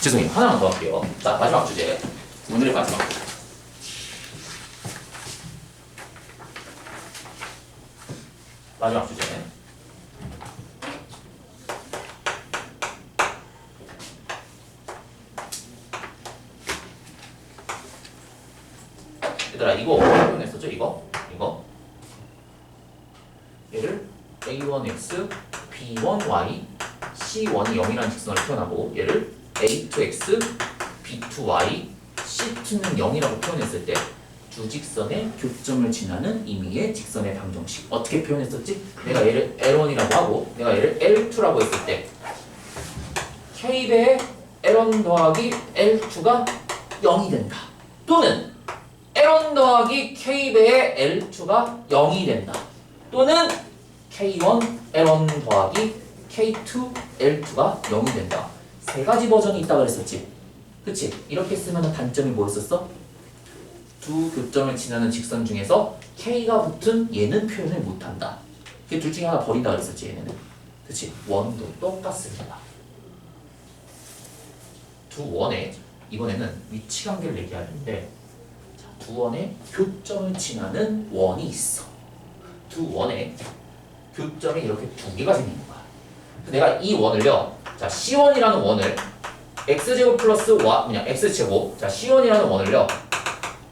죄송해요. 하나만 더 할게요. 자, 마지막 주제. 오늘의 마지막. 마지막 주제. 얘들아, 이거 어떻게 표현했었죠? 이거? 이거? 얘를 a1x, b1y, c1이 0이라는 직선을 표현하고 얘를 a2x, b2y, c2는 0이라고 표현했을 때 두 직선의 교점을 지나는 임의의 직선의 방정식. 어떻게 표현했었지? 내가 얘를 L1이라고 하고 내가 얘를 L2라고 했을 때 K배의 L1 더하기 L2가 0이 된다. 또는 L1 더하기 K배의 L2가 0이 된다. 또는 K1 L1 더하기 K2 L2가 0이 된다 세 가지 버전이 있다고 그랬었지 그치? 이렇게 쓰면 단점이 뭐였었어? 두 교점을 지나는 직선 중에서 K가 붙은 얘는 표현을 못한다. 그 둘 중에 하나 버린다 그랬었지 얘네는. 그치? 원도 똑같습니다. 두 원의 이번에는 위치 관계를 얘기하는데 자, 두 원의 교점을 지나는 원이 있어. 두 원의 교점이 이렇게 두 개가 거야. 내가 이 원을요. 자 C1이라는 원을 x제곱 플러스 y 그냥 x제곱. 자 C1이라는 원을요.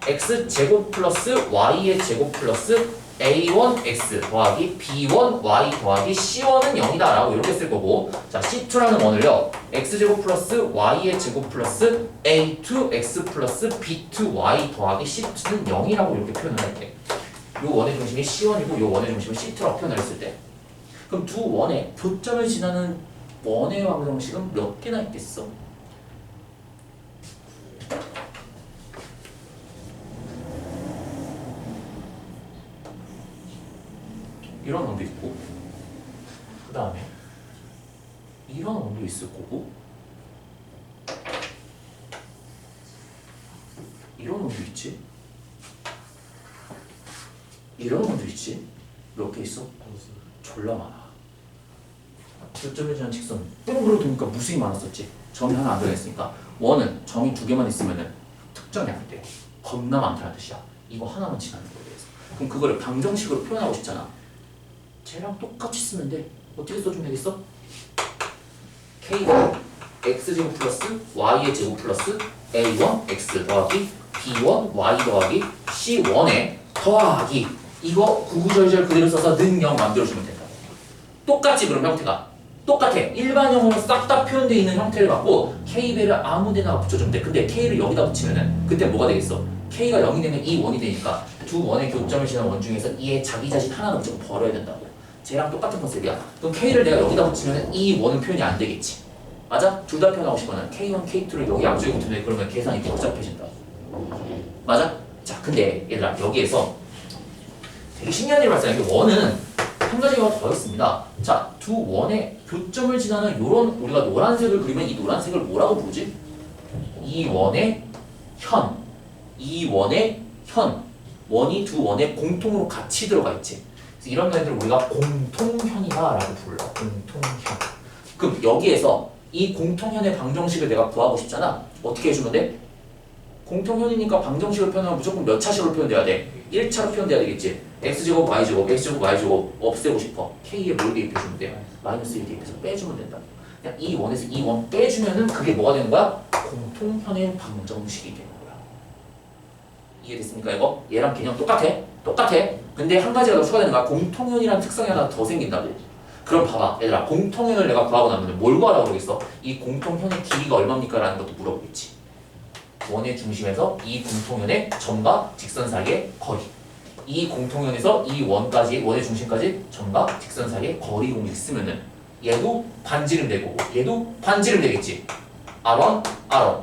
x제곱 플러스 y의 제곱 플러스 a1x 더하기 b1y 더하기 c1은 0이다 라고 이렇게 쓸 거고. 자 c2라는 원을요. X제곱 플러스 y의 제곱 플러스 a2x 플러스 b2y 더하기 c2는 0이라고 이렇게 표현을 할때 요 원의 중심이 c1이고 요 원의 중심이 c2라고 표현을 했을 때 그럼 두 원의 교점을 지나는 원의 방정식은 몇 개나 있겠어? 이런 원도 있고 그 다음에 이런 원도 있을 거고 이런 원도 있지 이런 원도 있지 몇 개 있어? 졸라 많아 교점에 대한 직선 뿅으로 도니까 무수히 많았었지 점이 하나 안 들어있으니까 원은 점이 두 개만 있으면은 특정이 안 돼. 겁나 많다는 뜻이야 이거 하나만 지나는 거에 대해서 그럼 그거를 방정식으로 표현하고 싶잖아 쟤랑 똑같이 쓰면 돼. 어떻게 써주면 되겠어? K가 X제곱 플러스 Y의 제곱 플러스 A1 X 더하기 B1 Y 더하기 C1의 더하기 이거 구구절절 그대로 써서 능형 만들어주면 된다. 똑같지 그럼 형태가 똑같아. 일반 형으로 싹 다 표현되어 있는 형태를 갖고 K배를 아무 데나 붙여주면 돼. 근데 K를 여기다 붙이면은 그때 뭐가 되겠어? K가 0이 되면 이 원이 되니까 두 원의 교점을 지난 원 중에서 이의 자기 자신 하나는 무조건 벌어야 된다고. 쟤랑 똑같은 컨셉이야. 그럼 K를 내가 여기다 붙이면 이 원은 표현이 안 되겠지. 맞아? 둘 다 표현하고 싶으면 K1, K2를 여기 앞쪽에 붙이면 그러면 계산이 복잡해진다. 맞아? 자, 근데 얘들아 여기에서 되게 신기한 일을 발생해. 이 원은 한 가지가 더 있습니다. 자, 두 원의 교점을 지나는 요런 우리가 노란색을 그리면 이 노란색을 뭐라고 부르지? 이 원의 현, 이 원의 현, 원이 두 원에 공통으로 같이 들어가 있지. 그래서 이런 면들을 우리가 공통현이다라고 불러. 공통현. 그럼 여기에서 이 공통현의 방정식을 내가 구하고 싶잖아. 어떻게 해주면 돼? 공통현이니까 방정식을 표현하면 무조건 몇 차식으로 표현돼야 돼? 1차로 표현돼야 되겠지. x제곱 y제곱 x제곱 y제곱 없애고 싶어. k에 뭘 대입해주면 돼? 마이너스 1 대입해서 빼주면 된다. 그냥 이 원에서 이 원 빼주면은 그게 뭐가 되는 거야? 공통현의 방정식이 되는 거야. 이해됐습니까 이거? 얘랑 개념 똑같아? 똑같아. 근데 한 가지가 더 추가되는 거야. 공통현이라는 특성이 하나 더 생긴다고. 그럼 봐봐. 얘들아 공통현을 내가 구하고 나면 뭘 구하라고 그러겠어? 이 공통현의 길이가 얼마입니까? 라는 것도 물어보겠지. 원의 중심에서 이 공통현의 점과 직선 사이의 거리. 이 공통현에서 이 원까지 원의 중심까지 점과 직선 사이의 거리 공식 쓰면은 얘도 반지름 되고 얘도 반지름 되겠지. R1, R1.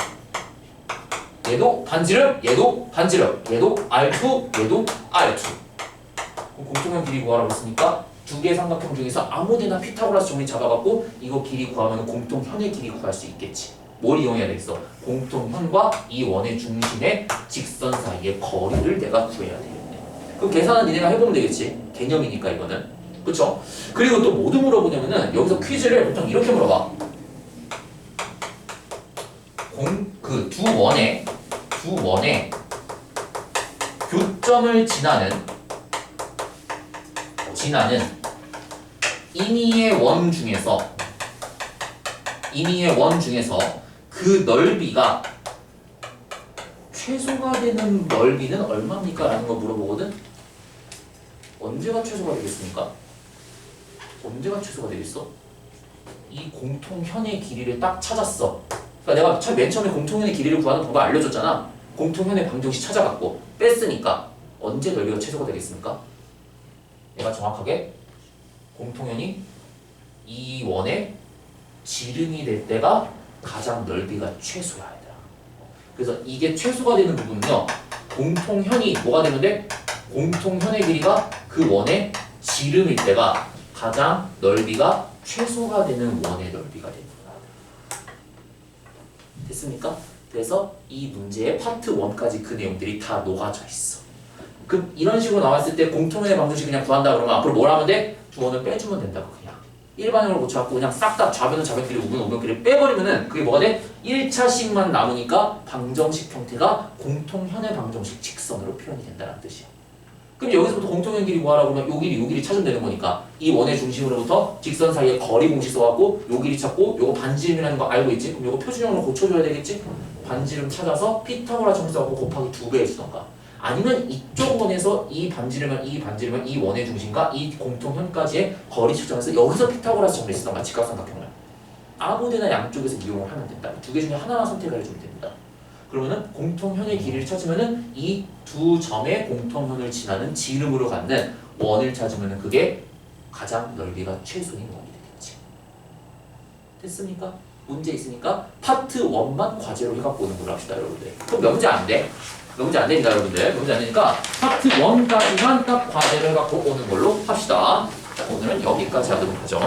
얘도 반지름, 얘도 반지름, 얘도 R2, 얘도 R2. 그럼 공통현 길이 구하라고 했으니까 두 개의 삼각형 중에서 아무데나 피타고라스 정리 잡아갖고 이거 길이 구하면 공통현의 길이 구할 수 있겠지. 뭘 이용해야 되겠어? 공통현과 이 원의 중심의 직선 사이의 거리를 내가 구해야 되겠네. 그럼 계산은 니네가 해보면 되겠지. 개념이니까 이거는. 그쵸? 그리고 또 뭐도 물어보냐면은 여기서 퀴즈를 보통 이렇게 물어봐. 공 그 두 원의 두 원의 교점을 지나는 지나는 임의의 원 중에서 임의의 원 중에서 그 넓이가 최소가 되는 넓이는 얼마입니까? 라는 거 물어보거든 언제가 최소가 되겠습니까? 언제가 최소가 되겠어? 이 공통현의 길이를 딱 찾았어 그러니까 내가 처- 맨 처음에 공통현의 길이를 구하는 방법 알려줬잖아 공통현의 방정식 찾아갖고 뺐으니까 언제 넓이가 최소가 되겠습니까? 얘가 정확하게 공통현이 이 원의 지름이 될 때가 가장 넓이가 최소야 얘들아 그래서 이게 최소가 되는 부분은요 공통현이 뭐가 돼? 공통현의 길이가 그 원의 지름일 때가 가장 넓이가 최소가 되는 원의 넓이가 됩니다 됐습니까? 그래서 이 문제의 파트 1까지 그 내용들이 다 녹아져 있어 그럼 이런 식으로 나왔을 때 공통현의 방정식 그냥 구한다 그러면 앞으로 뭘 하면 돼? 두 원을 빼주면 된다고 일반형으로 고쳐갖고 그냥 싹 다 좌변은 좌변끼리 우변은 우변끼리 빼버리면은 그게 뭐가 돼? 1차식만 남으니까 방정식 형태가 공통현의 방정식 직선으로 표현이 된다는 뜻이야 그럼 여기서부터 공통현 길이 구하라고 하면 요 길이 요 길이 찾으면 되는 거니까 이 원의 중심으로부터 직선 사이에 거리 공식 써갖고 요 길이 찾고 요거 반지름이라는 거 알고 있지? 그럼 요거 표준형으로 고쳐줘야 되겠지? 반지름 찾아서 피타고라 정수 갖고 곱하기 두배 해주던가 아니면 이쪽 원에서 이 반지름은 이 반지름은 이 원의 중심과 이 공통현까지의 거리 측정해서 여기서 피타고라스 정리 쓰던가 직각 삼각형을 아무데나 양쪽에서 이용을 하면 된다 두 개 중에 하나만 선택을 해주면 됩니다 그러면은 공통현의 길이를 찾으면은 이 두 점의 공통현을 지나는 지름으로 갖는 원을 찾으면은 그게 가장 넓이가 최소인 원이 되겠지. 됐습니까? 문제 있으니까 파트 1만 과제로 해갖고 오는 걸로 합시다 여러분들. 그럼 명제 안 돼. 명제 안 됩니다 여러분들. 명제 안 되니까 파트 1까지만 딱 과제로 해갖고 오는 걸로 합시다. 자, 오늘은 여기까지 하도록 하죠.